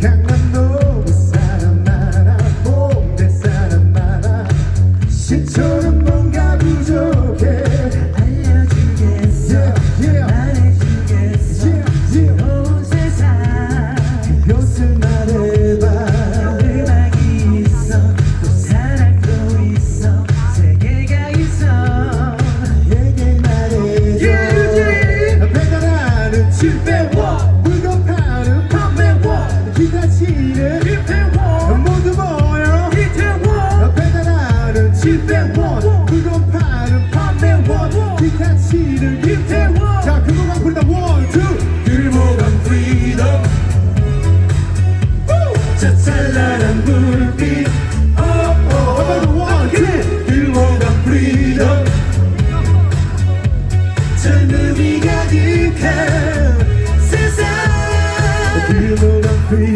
강남도 사람 많아 홍대 사람 많아 시초는 뭔가 부족해. 알려주겠어. Yeah, yeah. 말해주겠어. Yeah, yeah. 온 세상. 벼슬 말해봐. 음악이 있어. 또 사랑도 있어. 세계가 있어. 얘기 말해줘. 배달하는 칠배원 물건 파는 지나치는 이태원. 모두 모여 이태원. 배달하는 집대원. 물건 파는 판매원. 지나치는 이태원. 자 그거만 부르다. 원투 길목은 프리덤 저 찬란한 불빛 저 눈이 가득한 free.